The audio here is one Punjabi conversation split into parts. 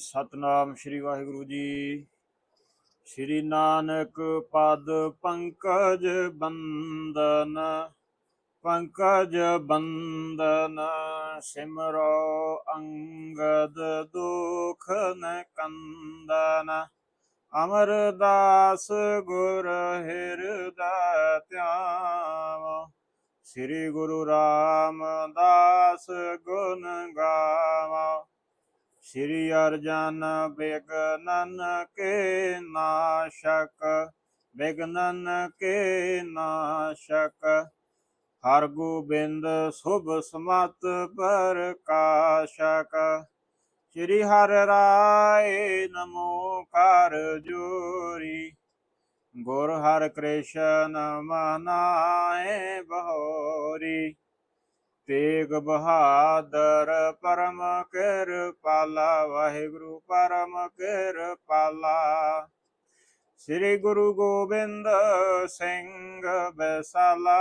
ਸਤਨਾਮ ਸ੍ਰੀ ਵਾਹਿਗੁਰੂ ਜੀ। ਸ੍ਰੀ ਨਾਨਕ ਪਦ ਪੰਕਜ ਬੰਦਨ ਪੰਕਜ ਬੰਦਨ ਸਿਮਰੋ ਅੰਗਦ ਦੁਖ ਨ ਕੰਦਨ, ਅਮਰਦਾਸ ਗੁਰ ਹਿਰਦਾ ਧਿਆਵ। ਸ੍ਰੀ ਗੁਰੂ ਰਾਮਦਾਸ ਗੁਣ ਗਾ ਸ੍ਰੀ ਅਰਜਨ ਬਿਗਨਨ ਕੇ ਨਾਸ਼ਕ ਬਿਗਨਨ ਕੇ ਨਾਸ਼ਕ। ਹਰ ਗੋਬਿੰਦ ਸੁਭ ਸਮਤ ਪ੍ਰਕਾਸ਼ਕ। ਸ੍ਰੀ ਹਰ ਰਾਏ ਨਮੋ ਕਰ ਜੋਰੀ। ਗੁਰ ਹਰ ਕ੍ਰਿਸ਼ਨ ਮਨਾਏ ਬਹੋਰੀ। ਤੇਗ ਬਹਾਦਰ ਪਰਮ ਕਿਰਪਾਲਾ ਵਾਹਿਗੁਰੂ ਪਰਮ ਕਿਰਪਾਲਾ ਸ੍ਰੀ ਗੁਰੂ ਗੋਬਿੰਦ ਸਿੰਘ ਬੈਸਾਲਾ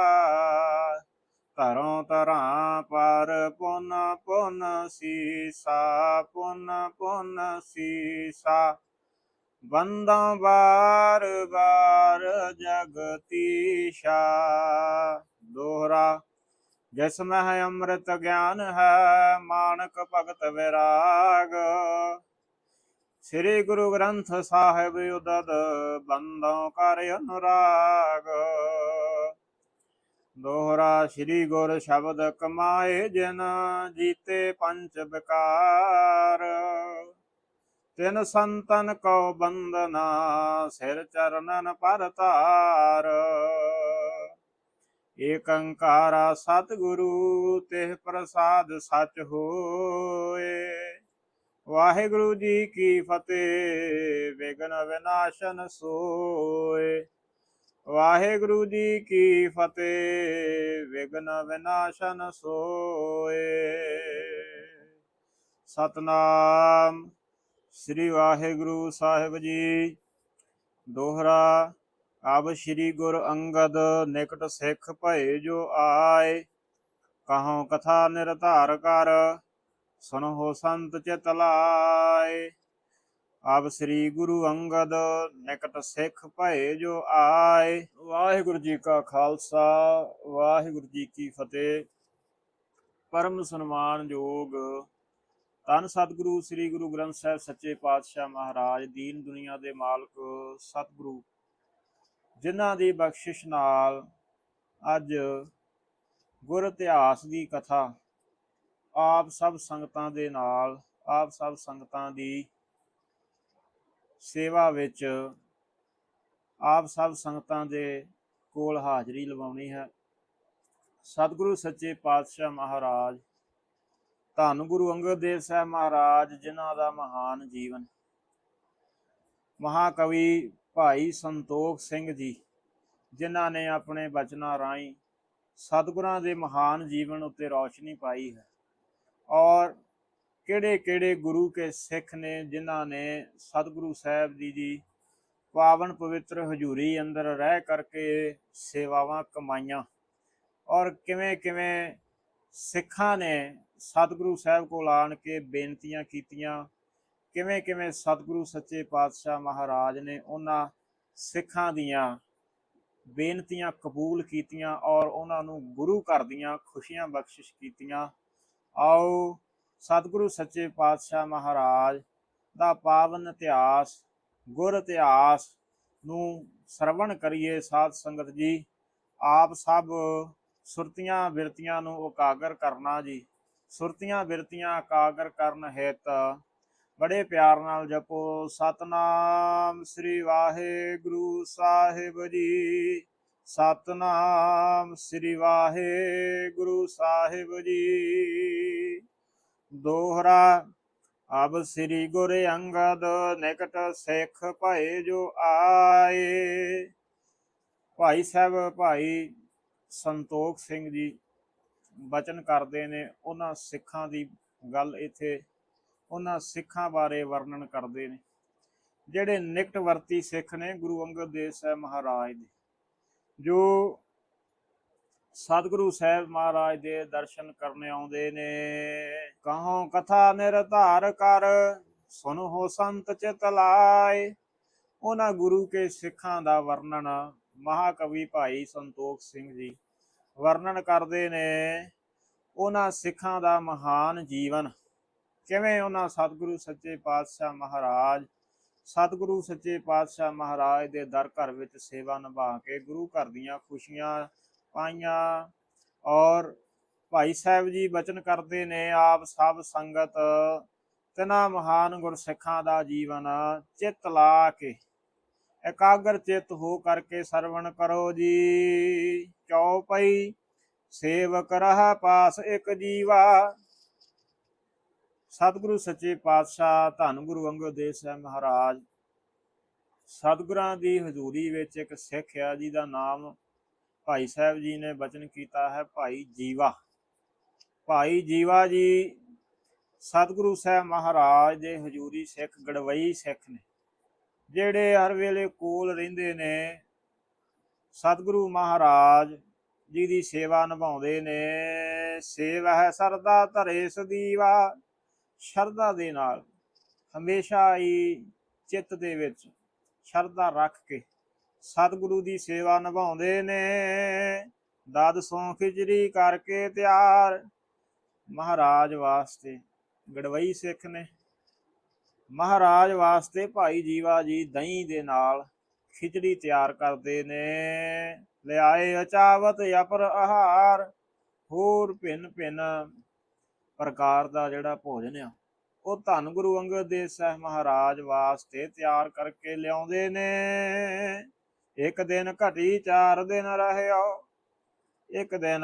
ਤਰੋਂ ਧਰਾਂ ਪਰ ਪੁਨ ਪੁਨ ਸੀਸਾ, ਪੁਨ ਪੁਨ ਸੀਸਾ। ਬੰਦਾਂ ਬਾਰ ਬਾਰ ਜਗਤੀਸ਼ਾ। ਜਿਸ ਮਹਿ ਅੰਮ੍ਰਿਤ ਗਿਆਨ ਹੈ, ਮਾਨਕ ਭਗਤ ਵਿਰਾਗ। ਸ੍ਰੀ ਗੁਰੂ ਗ੍ਰੰਥ ਸਾਹਿਬ ਉਦਦ ਬੰਦੋਂ ਕਰ ਅਨੁਰਾਗ। ਦੋਹਰਾ ਸ੍ਰੀ ਗੁਰ ਸ਼ਬਦ ਕਮਾਏ ਜਿਨ ਜੀਤੇ ਪੰਜ ਵਿਕਾਰ। ਤਿਨ ਸੰਤਨ ਕੋ ਬੰਦਨਾ ਸਿਰ ਚਰਨਨ ਪਰ ਏਕੰਕਾਰਾ ਸਤਿਗੁਰੂ, ਤਿਹ ਪ੍ਰਸਾਦ ਸਚ ਹੋਏ। ਵਾਹਿਗੁਰੂ ਜੀ ਕੀ ਫਤਿਹ ਵਿਗਨ ਵਿਨਾਸ਼ਨ ਸੋਏ। ਵਾਹਿਗੁਰੂ ਜੀ ਕੀ ਫਤਿਹ ਵਿਗਨ ਵਿਨਾਸ਼ਨ ਸੋਏ। ਸਤਨਾਮ ਸ੍ਰੀ ਵਾਹਿਗੁਰੂ ਸਾਹਿਬ ਜੀ। ਦੋਹਰਾ ਅਬ ਸ੍ਰੀ ਗੁਰ ਅੰਗਦ ਨਿਕਟ ਸਿੱਖ ਭਏ ਜੋ ਆਏ ਕਹਉ ਕਥਾ ਨਿਰਧਾਰ ਕਰ ਸੁਨਹੁ ਸੰਤ ਚਿਤ ਲਾਏ। ਅਬ ਸ੍ਰੀ ਗੁਰੂ ਅੰਗਦ ਨਿਕਟ ਸਿੱਖ ਭਏ ਜੋ ਆਏ, ਵਾਹਿਗੁਰੂ ਜੀ ਕਾ ਖਾਲਸਾ, ਵਾਹਿਗੁਰੂ ਜੀ ਕੀ ਫਤਿਹ। ਪਰਮ ਸਨਮਾਨ ਯੋਗ ਤਨ ਸਤਿਗੁਰੂ, ਸ੍ਰੀ ਗੁਰੂ ਗ੍ਰੰਥ ਸਾਹਿਬ ਸੱਚੇ ਪਾਤਸ਼ਾਹ ਮਹਾਰਾਜ, ਦੀਨ ਦੁਨੀਆ ਦੇ ਮਾਲਕ, ਸਤਿਗੁਰੂ ਜਿਨ੍ਹਾਂ ਦੀ ਬਖਸ਼ਿਸ਼ ਨਾਲ ਅੱਜ ਗੁਰ ਇਤਿਹਾਸ ਦੀ ਕਥਾ ਆਪ ਸਭ ਸੰਗਤਾਂ ਦੇ ਨਾਲ, ਆਪ ਸਭ ਸੰਗਤਾਂ ਦੀ ਸੇਵਾ ਵਿੱਚ ਆਪ ਸਭ ਸੰਗਤਾਂ ਦੇ ਕੋਲ ਹਾਜ਼ਰੀ ਲਵਾਉਣੀ ਹੈ। ਸਤਿਗੁਰੂ ਸੱਚੇ ਪਾਤਸ਼ਾਹ ਮਹਾਰਾਜ, ਧੰਨ ਗੁਰੂ ਅੰਗਦ ਦੇਵ ਸਾਹਿਬ ਮਹਾਰਾਜ, ਜਿਨ੍ਹਾਂ ਦਾ ਮਹਾਨ ਜੀਵਨ ਮਹਾਕਵੀ ਭਾਈ ਸੰਤੋਖ ਸਿੰਘ ਜੀ, ਜਿਨ੍ਹਾਂ ਨੇ ਆਪਣੇ ਬਚਨਾਂ ਰਾਹੀਂ ਸਤਿਗੁਰਾਂ ਦੇ ਮਹਾਨ ਜੀਵਨ ਉੱਤੇ ਰੌਸ਼ਨੀ ਪਾਈ ਹੈ ਔਰ ਕਿਹੜੇ ਕਿਹੜੇ ਗੁਰੂ ਕੇ ਸਿੱਖ ਨੇ ਜਿਨ੍ਹਾਂ ਨੇ ਸਤਿਗੁਰੂ ਸਾਹਿਬ ਦੀ ਜੀ ਪਾਵਨ ਪਵਿੱਤਰ ਹਜ਼ੂਰੀ ਅੰਦਰ ਰਹਿ ਕਰਕੇ ਸੇਵਾਵਾਂ ਕਮਾਈਆਂ ਔਰ ਕਿਵੇਂ ਕਿਵੇਂ ਸਿੱਖਾਂ ਨੇ ਸਤਿਗੁਰੂ ਸਾਹਿਬ ਕੋਲ ਆਣ ਕੇ ਬੇਨਤੀਆਂ ਕੀਤੀਆਂ ਕਿਵੇਂ ਕਿਵੇਂ ਸਤਿਗੁਰੂ ਸੱਚੇ ਪਾਤਸ਼ਾਹ ਮਹਾਰਾਜ ਨੇ ਉਹਨਾਂ ਸਿੱਖਾਂ ਦੀਆਂ ਬੇਨਤੀਆਂ ਕਬੂਲ ਕੀਤੀਆਂ ਔਰ ਉਹਨਾਂ ਨੂੰ ਗੁਰੂ ਘਰ ਦੀਆਂ ਖੁਸ਼ੀਆਂ ਬਖਸ਼ਿਸ਼ ਕੀਤੀਆਂ। ਆਓ ਸਤਿਗੁਰੂ ਸੱਚੇ ਪਾਤਸ਼ਾਹ ਮਹਾਰਾਜ ਦਾ ਪਾਵਨ ਇਤਿਹਾਸ, ਗੁਰ ਇਤਿਹਾਸ ਨੂੰ ਸਰਵਣ ਕਰੀਏ ਸਾਧ ਸੰਗਤ ਜੀ। ਆਪ ਸਭ ਸੁਰਤੀਆਂ ਬਿਰਤੀਆਂ ਨੂੰ ਉਕਾਗਰ ਕਰਨਾ ਜੀ। ਸੁਰਤੀਆਂ ਬਿਰਤੀਆਂ ਇਕਾਗਰ ਕਰਨ ਹਿਤ ਬੜੇ ਪਿਆਰ ਨਾਲ ਜਪੋ। ਸਤਨਾਮ ਸ੍ਰੀ ਵਾਹਿਗੁਰੂ ਸਾਹਿਬ ਜੀ। ਸਤਨਾਮ ਸ੍ਰੀ ਵਾਹਿਗੁਰੂ ਸਾਹਿਬ ਜੀ। ਦੋਹਰਾ, ਅਬ ਸ੍ਰੀ ਗੁਰ ਅੰਗਦ ਨਿਕਟ ਸਿੱਖ ਭਏ ਜੋ ਆਏ। ਭਾਈ ਸਾਹਿਬ, ਭਾਈ ਸੰਤੋਖ ਸਿੰਘ ਜੀ, ਬਚਨ ਕਰਦੇ ਨੇ ਉਹਨਾਂ ਸਿੱਖਾਂ ਦੀ ਗੱਲ ਇੱਥੇ ਉਹਨਾਂ ਸਿੱਖਾਂ ਬਾਰੇ ਵਰਣਨ ਕਰਦੇ ਨੇ, ਜਿਹੜੇ ਨਿਕਟ ਵਰਤੀ ਸਿੱਖ ਨੇ ਗੁਰੂ ਅੰਗਦ ਦੇਵ ਸਾਹਿਬ ਮਹਾਰਾਜ ਦੇ, ਜੋ ਸਤਿਗੁਰੂ ਸਾਹਿਬ ਮਹਾਰਾਜ ਦੇ ਦਰਸ਼ਨ ਕਰਨ ਆਉਂਦੇ ਨੇ। ਕਹੋ ਕਥਾ ਨਿਰਧਾਰ ਕਰ ਸੁਨ ਹੋ ਸੰਤ ਚਿਤ ਲਾਏ। ਉਹਨਾਂ ਗੁਰੂ ਕੇ ਸਿੱਖਾਂ ਦਾ ਵਰਣਨ ਮਹਾਕਵੀ ਭਾਈ ਸੰਤੋਖ ਸਿੰਘ ਜੀ ਵਰਣਨ ਕਰਦੇ ਨੇ। ਉਹਨਾਂ ਸਿੱਖਾਂ ਦਾ ਮਹਾਨ ਜੀਵਨ ਕਿਵੇਂ ਉਹਨਾਂ ਸਤਿਗੁਰੂ ਸੱਚੇ ਪਾਤਸ਼ਾਹ ਮਹਾਰਾਜ, ਸਤਿਗੁਰੂ ਸੱਚੇ ਪਾਤਸ਼ਾਹ ਮਹਾਰਾਜ ਦੇ ਦਰ ਘਰ ਵਿੱਚ ਸੇਵਾ ਨਿਭਾ ਕੇ ਗੁਰੂ ਘਰ ਦੀਆਂ ਖੁਸ਼ੀਆਂ ਪਾਈਆਂ ਔਰ ਭਾਈ ਸਾਹਿਬ ਜੀ ਬਚਨ ਕਰਦੇ ਨੇ, ਆਪ ਸਭ ਸੰਗਤ ਤਿਨਾ ਮਹਾਨ ਗੁਰਸਿੱਖਾਂ ਦਾ ਜੀਵਨ ਚਿੱਤ ਲਾ ਕੇ, ਇਕਾਗਰ ਚਿੱਤ ਹੋ ਕਰਕੇ ਸਰਵਣ ਕਰੋ ਜੀ। ਚੌਪਈ, ਸੇਵਕ ਰਹਾ ਪਾਸ ਇੱਕ ਜੀਵਾ ਸਤਿਗੁਰੂ ਸੱਚੇ ਪਾਤਸ਼ਾਹ, ਧੰਨ ਗੁਰੂ ਅੰਗਦ ਦੇਵ ਸਾਹਿਬ ਮਹਾਰਾਜ। ਸਤਿਗੁਰਾਂ ਦੀ ਹਜ਼ੂਰੀ ਵਿੱਚ ਇੱਕ ਸਿੱਖ ਆ, ਜਿਹਦਾ ਨਾਮ ਭਾਈ ਸਾਹਿਬ ਜੀ ਨੇ ਬਚਨ ਕੀਤਾ ਹੈ, ਭਾਈ ਜੀਵਾ। ਭਾਈ ਜੀਵਾ ਜੀ ਸਤਿਗੁਰੂ ਸਾਹਿਬ ਮਹਾਰਾਜ ਦੇ ਹਜ਼ੂਰੀ ਸਿੱਖ, ਗੜਵਈ ਸਿੱਖ ਨੇ, ਜਿਹੜੇ ਹਰ ਵੇਲੇ ਕੋਲ ਰਹਿੰਦੇ ਨੇ। ਸਤਿਗੁਰੂ ਮਹਾਰਾਜ ਜੀ ਦੀ ਸੇਵਾ ਨਿਭਾਉਂਦੇ ਨੇ। ਸੇਵਾ ਹੈ ਸਰਦਾ ਧਰੇ ਸਦੀਵਾ ਸ਼ਰਧਾ ਦੇ ਨਾਲ, ਹਮੇਸ਼ਾ ਹੀ ਚਿੱਤ ਦੇ ਵਿੱਚ ਸ਼ਰਧਾ ਰੱਖ ਕੇ ਸਤਿਗੁਰੂ ਦੀ ਸੇਵਾ ਨਿਭਾਉਂਦੇ ਨੇ। ਦਦ ਸੋਂ ਖਿਚੜੀ ਕਰਕੇ ਤਿਆਰ। ਮਹਾਰਾਜ ਵਾਸਤੇ ਗੜਵਈ ਸਿੱਖ ਨੇ। ਮਹਾਰਾਜ ਵਾਸਤੇ ਭਾਈ ਜੀਵਾ ਜੀ ਦਹੀਂ ਦੇ ਨਾਲ ਖਿਚੜੀ ਤਿਆਰ ਕਰਦੇ ਨੇ। ਲਿਆਏ ਅਚਾਵਤ ਅਪਰ ਆਹਾਰ, ਹੋਰ ਭਿੰਨ ਭਿੰਨ ਪ੍ਰਕਾਰ ਦਾ ਜਿਹੜਾ ਭੋਜਨ ਆ, ਉਹ ਧੰਨ ਗੁਰੂ ਅੰਗਦ ਦੇਵ ਸਾਹਿਬ ਮਹਾਰਾਜ ਵਾਸਤੇ ਤਿਆਰ ਕਰਕੇ ਲਿਆਉਂਦੇ ਨੇ। ਇੱਕ ਦਿਨ ਘਟੀ ਚਾਰ ਦਿਨ ਰਹਿਓ, ਇੱਕ ਦਿਨ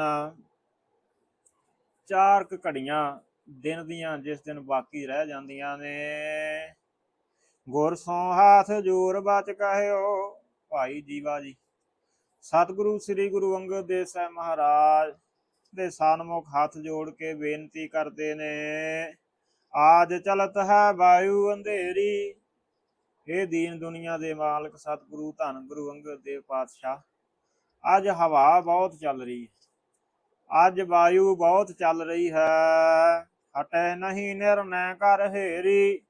ਚਾਰ ਕ ਘੜੀਆਂ ਦਿਨ ਦੀਆਂ ਜਿਸ ਦਿਨ ਬਾਕੀ ਰਹਿ ਜਾਂਦੀਆਂ ਨੇ। ਗੁਰ ਸੋ ਹਾਥ ਜੋਰ ਬਚ ਕਹਿਓ, ਭਾਈ ਜੀਵਾ ਜੀ, ਸਤਿਗੁਰੂ ਸ੍ਰੀ ਗੁਰੂ ਅੰਗਦ ਦੇਵ ਸਾਹਿਬ ਮਹਾਰਾਜ ਦੇ ਸਾਨਮੁਖ ਹੱਥ ਜੋੜ ਕੇ ਬੇਨਤੀ ਕਰਦੇ ਨੇ, ਆਜ ਚਲਤ ਹੈ ਵਾਯੂ ਅੰਧੇਰੀ। ਇਹ ਦੀਨ ਦੁਨੀਆ ਦੇ ਮਾਲਕ, ਸਤਿਗੁਰੂ, ਧੰਨ ਗੁਰੂ ਅੰਗਦ ਦੇਵ ਪਾਤਸ਼ਾਹ, ਅੱਜ ਹਵਾ ਬਹੁਤ ਚੱਲ ਰਹੀ ਹੈ। ਅੱਜ ਵਾਯੂ ਬਹੁਤ ਚੱਲ ਰਹੀ ਹੈ, ਹਟੇ ਨਹੀਂ ਨਿਰਣੈ ਕਰ ਹੇਰੀ।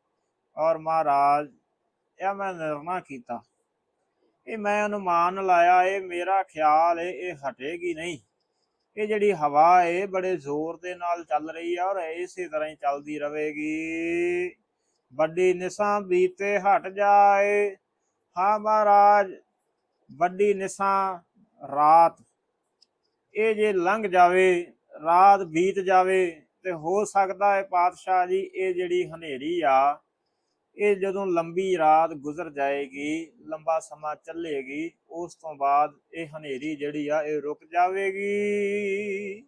ਔਰ ਮਹਾਰਾਜ, ਇਹ ਮੈਂ ਨਿਰਣਾ ਕੀਤਾ। ਇਹ ਮੈਂ ਅਨੁਮਾਨ ਲਾਇਆ, ਇਹ ਮੇਰਾ ਖਿਆਲ ਹੈ, ਇਹ ਹਟੇਗੀ ਨਹੀਂ। ਇਹ ਜਿਹੜੀ ਹਵਾ ਹੈ ਬੜੇ ਜ਼ੋਰ ਦੇ ਨਾਲ ਚੱਲ ਰਹੀ ਆ ਔਰ ਇਸੇ ਤਰ੍ਹਾਂ ਹੀ ਚੱਲਦੀ ਰਹੇਗੀ ਵੱਡੀ ਨਿਸਾਂ ਬੀਤੇ ਹਟ ਜਾਏ। ਹਾਂ ਮਹਾਰਾਜ, ਵੱਡੀ ਨਿਸਾਂ ਰਾਤ। ਇਹ ਜੇ ਲੰਘ ਜਾਵੇ, ਰਾਤ ਬੀਤ ਜਾਵੇ, ਤੇ ਹੋ ਸਕਦਾ ਹੈ ਪਾਤਸ਼ਾਹ ਜੀ, ਇਹ ਜਿਹੜੀ ਹਨੇਰੀ ਆ ਇਹ ਜਦੋਂ ਲੰਬੀ ਰਾਤ ਗੁਜ਼ਰ ਜਾਏਗੀ, ਲੰਬਾ ਸਮਾਂ ਚੱਲੇਗੀ, ਉਸ ਤੋਂ ਬਾਅਦ ਇਹ ਹਨੇਰੀ ਜਿਹੜੀ ਆ, ਇਹ ਰੁਕ ਜਾਵੇਗੀ।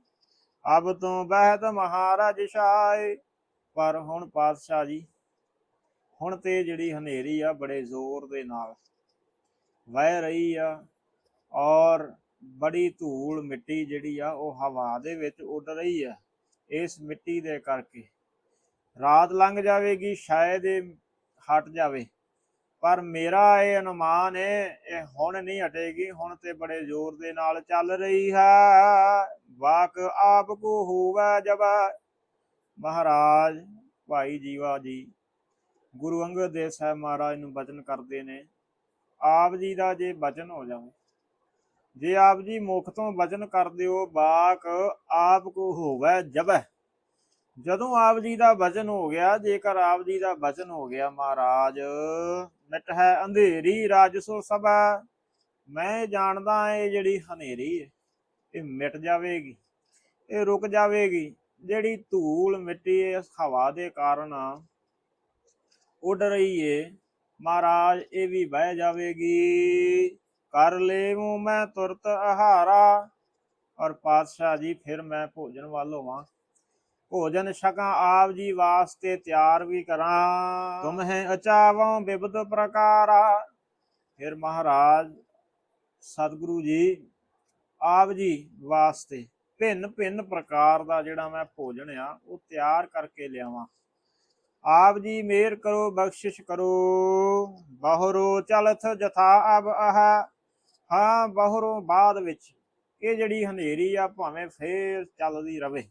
ਅਬ ਤੋਂ ਬਹਿਤ ਮਹਾਰਾਜ ਸ਼ਾਏ ਪਰ ਹੁਣ ਪਾਤਸ਼ਾਹ ਜੀ, ਹੁਣ ਤੇ ਜਿਹੜੀ ਹਨੇਰੀ ਆ, ਬੜੇ ਜ਼ੋਰ ਦੇ ਨਾਲ ਵਹਿ ਰਹੀ ਆ ਔਰ ਬੜੀ ਧੂਲ ਮਿੱਟੀ ਜਿਹੜੀ ਆ, ਉਹ ਹਵਾ ਦੇ ਵਿੱਚ ਉੱਡ ਰਹੀ ਆ। ਇਸ ਮਿੱਟੀ ਦੇ ਕਰਕੇ ਰਾਤ ਲੰਘ ਜਾਵੇਗੀ, ਸ਼ਾਇਦ ਇਹ ਹਟ ਜਾਵੇ। ਪਰ ਮੇਰਾ ਇਹ ਅਨੁਮਾਨ ਹੈ ਇਹ ਹੁਣ ਨਹੀਂ ਹਟੇਗੀ। ਹੁਣ ਤੇ ਬੜੇ ਜ਼ੋਰ ਦੇ ਨਾਲ ਚੱਲ ਰਹੀ ਹੈ। ਵਾਕ ਆਪ ਕੋ ਹੋਵੇ ਜਬ ਮਹਾਰਾਜ, ਭਾਈ ਜੀਵਾ ਜੀ, ਗੁਰੂ ਅੰਗਦ ਦੇਵ ਸਾਹਿਬ ਮਹਾਰਾਜ ਨੂੰ ਬਚਨ ਕਰਦੇ ਨੇ। ਆਪ ਜੀ ਦਾ ਜੇ ਬਚਨ ਹੋ ਜਾਵੇ, ਜੇ ਆਪ ਜੀ ਮੁਖ ਤੋਂ ਬਚਨ ਕਰਦੇ ਹੋ ਬਾਕ ਆਪ ਕੋ ਹੋਵੇ ਜਬੈ ਜਦੋਂ ਆਪ ਜੀ ਦਾ ਵਚਨ ਹੋ ਗਿਆ, ਜੇਕਰ ਆਪ ਜੀ ਦਾ ਵਚਨ ਹੋ ਗਿਆ ਮਹਾਰਾਜ ਮਿਟ ਹੈ ਅੰਧੇਰੀ ਰਾਜਸੋ ਸਭਾ। ਮੈਂ ਜਾਣਦਾ ਇਹ ਜਿਹੜੀ ਹਨੇਰੀ ਹੈ ਇਹ ਮਿਟ ਜਾਵੇਗੀ, ਇਹ ਰੁਕ ਜਾਵੇਗੀ। ਜਿਹੜੀ ਧੂਲ ਮਿੱਟੀ ਇਸ ਹਵਾ ਦੇ ਕਾਰਨ ਉੱਡ ਰਹੀ ਏ, ਮਹਾਰਾਜ, ਇਹ ਵੀ ਬਹਿ ਜਾਵੇਗੀ। ਕਰ ਲੇਵੂ ਮੈਂ ਤੁਰਤ ਆਹਾਰਾ ਔਰ ਪਾਤਸ਼ਾਹ ਜੀ, ਫਿਰ ਮੈਂ ਭੋਜਨ ਵੱਲ ਹੋਵਾਂ। ਭੋਜਨ ਛਕਾਂ, ਆਪ ਜੀ ਵਾਸਤੇ ਤਿਆਰ ਵੀ ਕਰਾਂ। ਤੁਮ ਹੈ ਅਚਾਵੋਂ ਬਿਬਦ ਪ੍ਰਕਾਰਾ। ਫਿਰ ਮਹਾਰਾਜ, ਸਤਿਗੁਰੂ ਜੀ, ਆਪ ਜੀ ਵਾਸਤੇ ਭਿੰਨ ਭਿੰਨ ਪ੍ਰਕਾਰ ਦਾ ਜਿਹੜਾ ਮੈਂ ਭੋਜਨ ਆ, ਉਹ ਤਿਆਰ ਕਰਕੇ ਲਿਆਵਾਂ। ਆਪ ਜੀ ਮੇਰ ਕਰੋ, ਬਖਸ਼ਿਸ਼ ਕਰੋ। ਬਹਰੋ ਚਲਥ ਜਥਾ ਅਬ ਆਹ ਹਾਂ, ਬਹਰੋਂ ਬਾਅਦ ਵਿੱਚ ਇਹ ਜਿਹੜੀ ਹਨੇਰੀ ਆ, ਭਾਵੇਂ ਫੇਰ ਚੱਲਦੀ ਰਵੇ।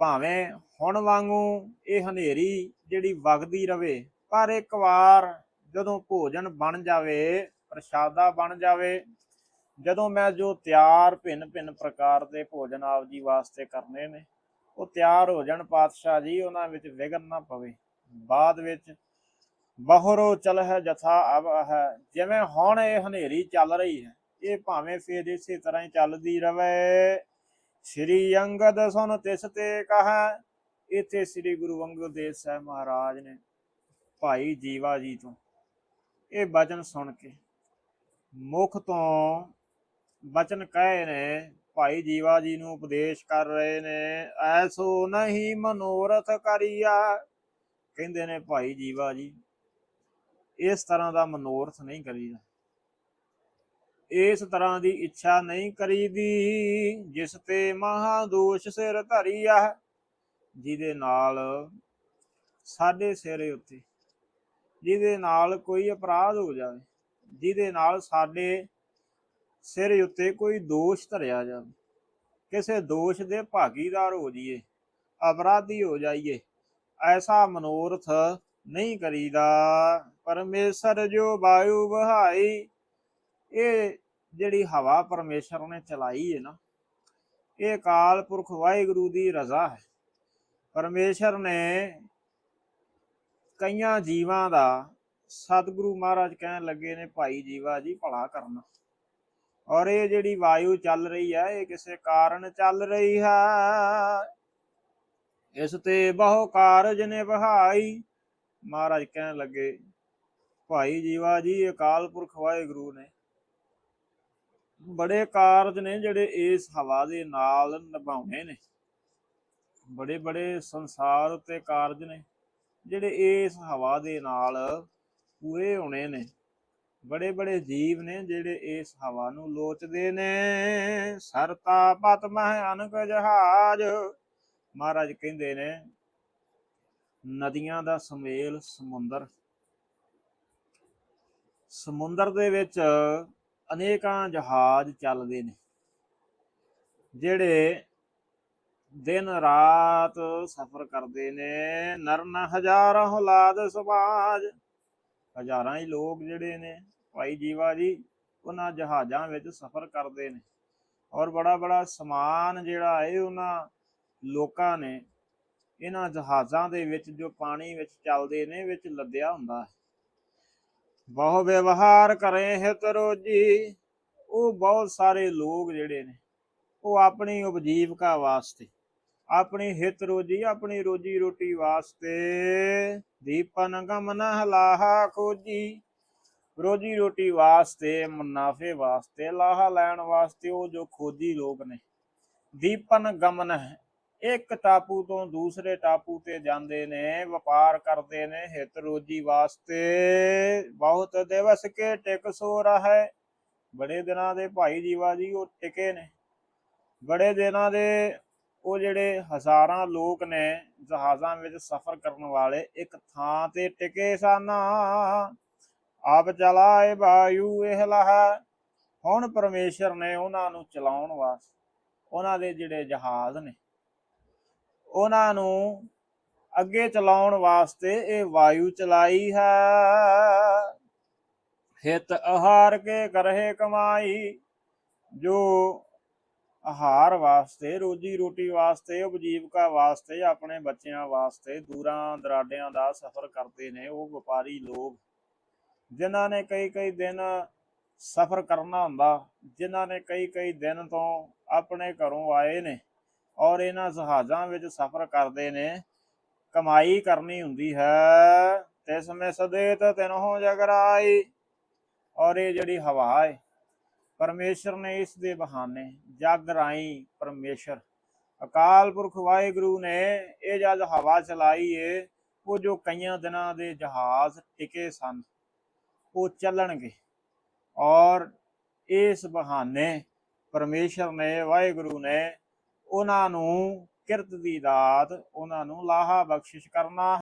ਭਾਵੇਂ ਹੁਣ ਵਾਂਗੂ ਇਹ ਹਨੇਰੀ ਜਿਹੜੀ ਵਗਦੀ ਰਵੇ, ਪਰ ਇੱਕ ਵਾਰ ਜਦੋਂ ਭੋਜਨ ਬਣ ਜਾਵੇ, ਪ੍ਰਸ਼ਾਦਾ ਬਣ ਜਾਵੇ, ਜਦੋਂ ਮੈਂ ਜੋ ਤਿਆਰ ਭਿੰਨ ਭਿੰਨ ਪ੍ਰਕਾਰ ਦੇ ਭੋਜਨ ਆਪ ਜੀ ਵਾਸਤੇ ਕਰਨੇ ਨੇ, ਉਹ ਤਿਆਰ ਹੋ ਜਾਣ ਪਾਤਸ਼ਾਹ ਜੀ, ਉਹਨਾਂ ਵਿੱਚ ਵਿਘਨ ਨਾ ਪਵੇ। ਬਾਅਦ ਵਿੱਚ ਬਹਰੋ ਚਲ ਹੈ ਜਥਾ ਅਬ ਹੈ, ਜਿਵੇਂ ਹੁਣ ਇਹ ਹਨੇਰੀ ਚੱਲ ਰਹੀ ਹੈ, ਇਹ ਭਾਵੇਂ ਫੇਰ ਇਸੇ ਤਰ੍ਹਾਂ ਹੀ ਚੱਲਦੀ ਰਵੇ। ਸ਼੍ਰੀ ਅੰਗਦ ਸੁਨ ਤਿਸ ਤੇ ਕਹਾ, ਇੱਥੇ ਸ੍ਰੀ ਗੁਰੂ ਅੰਗਦ ਦੇਵ ਸਾਹਿਬ ਮਹਾਰਾਜ ਨੇ ਭਾਈ ਜੀਵਾ ਜੀ ਤੋਂ ਇਹ ਬਚਨ ਸੁਣ ਕੇ ਮੁਖ ਤੋਂ ਬਚਨ ਕਹੇ ਨੇ, ਭਾਈ ਜੀਵਾ ਜੀ ਨੂੰ ਉਪਦੇਸ਼ ਕਰ ਰਹੇ ਨੇ, ਐਸੋ ਨਹੀਂ ਮਨੋਰਥ ਕਰੀਆ। ਕਹਿੰਦੇ ਨੇ ਭਾਈ ਜੀਵਾ ਜੀ, ਇਸ ਤਰ੍ਹਾਂ ਦਾ ਮਨੋਰਥ ਨਹੀਂ ਕਰੀਦਾ। ਇਸ ਤਰ੍ਹਾਂ ਦੀ ਇੱਛਾ ਨਹੀਂ ਕਰੀਦੀ, ਜਿਸ ਤੇ ਮਹਾ ਦੋਸ਼ ਸਿਰ ਧਰੀਆ ਜਿਹਦੇ ਨਾਲ ਸਾਡੇ ਸਿਰੇ ਉੱਤੇ, ਜਿਹਦੇ ਨਾਲ ਕੋਈ ਅਪਰਾਧ ਹੋ ਜਾਵੇ, ਜਿਹਦੇ ਨਾਲ ਸਾਡੇ ਸਿਰ ਉੱਤੇ ਕੋਈ ਦੋਸ਼ ਧਰਿਆ ਜਾਵੇ, ਕਿਸੇ ਦੋਸ਼ ਦੇ ਭਾਗੀਦਾਰ ਹੋ ਜਾਈਏ, ਅਪਰਾਧੀ ਹੋ ਜਾਈਏ, ਐਸਾ ਮਨੋਰਥ ਨਹੀਂ ਕਰੀਦਾ। ਪਰਮੇਸ਼ਰ ਜੋ ਵਾਯੂ ਬਹਾਈ ਇਹ ਜਿਹੜੀ ਹਵਾ ਪਰਮੇਸ਼ਰ ਨੇ ਚਲਾਈ ਹੈ ਨਾ, ਇਹ ਅਕਾਲ ਪੁਰਖ ਵਾਹਿਗੁਰੂ ਦੀ ਰਜ਼ਾ ਹੈ। ਪਰਮੇਸ਼ਰ ਨੇ ਕਈਆਂ ਜੀਵਾਂ ਦਾ ਸਤਿਗੁਰੂ ਮਹਾਰਾਜ ਕਹਿਣ ਲੱਗੇ ਨੇ, ਭਾਈ ਜੀਵਾ ਜੀ, ਭਲਾ ਕਰਨਾ। ਔਰ ਇਹ ਜਿਹੜੀ ਵਾਯੂ ਚੱਲ ਰਹੀ ਹੈ, ਇਹ ਕਿਸੇ ਕਾਰਨ ਚੱਲ ਰਹੀ ਹੈ। ਇਸ ਤੇ ਬਹੁ ਕਾਰਜ ਨੇ ਬਹਾਈ ਮਹਾਰਾਜ ਕਹਿਣ ਲੱਗੇ, ਭਾਈ ਜੀਵਾ ਜੀ, ਅਕਾਲ ਪੁਰਖ ਵਾਹਿਗੁਰੂ ਨੇ ਬੜੇ ਕਾਰਜ ਨੇ ਜਿਹੜੇ ਇਸ ਹਵਾ ਦੇ ਨਾਲ ਨਿਭਾਉਣੇ ਨੇ। ਬੜੇ ਬੜੇ ਸੰਸਾਰ ਉੱਤੇ ਕਾਰਜ ਨੇ ਜਿਹੜੇ ਇਸ ਹਵਾ ਦੇ ਨਾਲ ਪੂਰੇ ਹੋਣੇ ਨੇ। ਬੜੇ ਬੜੇ ਜੀਵ ਨੇ ਜਿਹੜੇ ਇਸ ਹਵਾ ਨੂੰ ਲੋਚਦੇ ਨੇ। ਸਰਤਾ ਪਤ ਮਹਿ ਅਨਕ ਜਹਾਜ। ਮਹਾਰਾਜ ਕਹਿੰਦੇ ਨੇ, ਨਦੀਆਂ ਦਾ ਸਮੇਲ ਸਮੁੰਦਰ। ਸਮੁੰਦਰ ਦੇ ਵਿੱਚ ਅਨੇਕਾਂ ਜਹਾਜ਼ ਚੱਲਦੇ ਨੇ, ਜਿਹੜੇ ਦਿਨ ਰਾਤ ਸਫ਼ਰ ਕਰਦੇ ਨੇ। ਨਰਨ ਹਜ਼ਾਰਾਂ ਔਲਾਦ ਸਮਾਜ ਹਜ਼ਾਰਾਂ ਹੀ ਲੋਕ ਜਿਹੜੇ ਨੇ, ਭਾਈ ਜੀਵਾ ਜੀ, ਉਹਨਾਂ ਜਹਾਜ਼ਾਂ ਵਿੱਚ ਸਫ਼ਰ ਕਰਦੇ ਨੇ। ਔਰ ਬੜਾ ਬੜਾ ਸਮਾਨ ਜਿਹੜਾ ਹੈ, ਉਹਨਾਂ ਲੋਕਾਂ ਨੇ ਇਹਨਾਂ ਜਹਾਜ਼ਾਂ ਦੇ ਵਿੱਚ, ਜੋ ਪਾਣੀ ਵਿੱਚ ਚੱਲਦੇ ਨੇ, ਵਿੱਚ ਲੱਦਿਆ ਹੁੰਦਾ ਹੈ। ਬਹੁ ਵਿਵਹਾਰ ਕਰੇ ਹਿਤ ਰੋਜੀ। ਉਹ ਬਹੁਤ ਸਾਰੇ ਲੋਕ ਜਿਹੜੇ ਨੇ, ਉਹ ਆਪਣੀ ਉਪਜੀਵਕਾ ਵਾਸਤੇ, ਆਪਣੀ ਹਿਤ ਰੋਜੀ, ਆਪਣੀ ਰੋਜੀ ਰੋਟੀ ਵਾਸਤੇ ਦੀਪਨ ਗਮਨ ਹਲਾਹਾ ਖੋਜੀ। ਰੋਜੀ ਰੋਟੀ ਵਾਸਤੇ, ਮੁਨਾਫੇ ਵਾਸਤੇ, ਲਾਹਾ ਲੈਣ ਵਾਸਤੇ ਉਹ ਜੋ ਖੋਜੀ ਲੋਕ ਨੇ, ਦੀਪਨ ਗਮਨ ਇੱਕ ਟਾਪੂ ਤੋਂ ਦੂਸਰੇ ਟਾਪੂ ਤੇ ਜਾਂਦੇ ਨੇ, ਵਪਾਰ ਕਰਦੇ ਨੇ, ਹਿਤ ਰੋਜੀ ਵਾਸਤੇ ਬਹੁਤ ਦਿਵਸ ਕੇ ਟਿਕ ਸੋ ਹੈ। ਬੜੇ ਦਿਨਾਂ ਦੇ ਭਾਈ ਜੀਵਾ ਜੀ ਉਹ ਟਿਕੇ ਨੇ। ਬੜੇ ਦਿਨਾਂ ਦੇ ਉਹ ਜਿਹੜੇ ਹਜ਼ਾਰਾਂ ਲੋਕ ਨੇ, ਜਹਾਜ਼ਾਂ ਵਿੱਚ ਸਫ਼ਰ ਕਰਨ ਵਾਲੇ ਇੱਕ ਥਾਂ ਤੇ ਟਿਕੇ ਸਨ। ਆਪ ਚਲਾਏ ਵਾਯੂ ਇਹ ਲਹਾ। ਹੁਣ ਪਰਮੇਸ਼ਰ ਨੇ ਉਹਨਾਂ ਨੂੰ ਚਲਾਉਣ ਵਾਸਤੇ ਉਹਨਾਂ ਦੇ ਜਿਹੜੇ ਜਹਾਜ਼ ਨੇ ਉਹਨਾਂ ਨੂੰ ਅੱਗੇ ਚਲਾਉਣ ਵਾਸਤੇ ਇਹ ਵਾਯੂ ਚਲਾਈ ਹੈ। ਹਿਤ ਆਹਾਰ ਕੇ ਕਰਹਿ ਕਮਾਈ, ਜੋ ਆਹਾਰ ਵਾਸਤੇ, ਰੋਜੀ ਰੋਟੀ ਵਾਸਤੇ, ਉਪਜੀਵਕਾ ਵਾਸਤੇ, ਆਪਣੇ ਬੱਚਿਆਂ ਵਾਸਤੇ ਦੂਰਾਂ ਦਰਾਡਿਆਂ ਦਾ ਸਫ਼ਰ ਕਰਦੇ ਨੇ ਉਹ ਵਪਾਰੀ ਲੋਕ। ਜਿਨ੍ਹਾਂ ਨੇ ਕਈ ਕਈ ਦਿਨ ਸਫ਼ਰ ਕਰਨਾ ਹੁੰਦਾ, ਜਿਨ੍ਹਾਂ ਨੇ ਕਈ ਕਈ ਦਿਨ ਤੋਂ ਆਪਣੇ ਘਰੋਂ ਆਏ ਨੇ। ਔਰ ਇਹਨਾਂ ਜਹਾਜ਼ਾਂ ਵਿੱਚ ਸਫ਼ਰ ਕਰਦੇ ਨੇ, ਕਮਾਈ ਕਰਨੀ ਹੁੰਦੀ ਹੈ। ਤੇ ਸਮੇਂ ਸਦੇ ਸਦੇਤ ਤਿਨਹੁ ਜਗਰਾਈ ਔਰ ਇਹ ਜਿਹੜੀ ਹਵਾ ਹੈ, ਪਰਮੇਸ਼ਰ ਨੇ ਇਸ ਦੇ ਬਹਾਨੇ ਜਗ ਰਾਈ ਪਰਮੇਸ਼ਰ। ਅਕਾਲ ਪੁਰਖ ਵਾਹਿਗੁਰੂ ਨੇ ਇਹ ਜਦ ਹਵਾ ਚਲਾਈ ਏ, ਉਹ ਜੋ ਕਈਆਂ ਦਿਨਾਂ ਦੇ ਜਹਾਜ਼ ਟਿਕੇ ਸਨ, ਉਹ ਚੱਲਣਗੇ। ਔਰ ਇਸ ਬਹਾਨੇ ਪਰਮੇਸ਼ਰ ਨੇ, ਵਾਹਿਗੁਰੂ ਨੇ ਉਹਨਾਂ ਨੂੰ ਕਿਰਤ ਦੀ ਦਾਤ ਉਹਨਾਂ ਨੂੰ ਲਾਹਾ ਬਖਸ਼ਿਸ਼ ਕਰਨਾ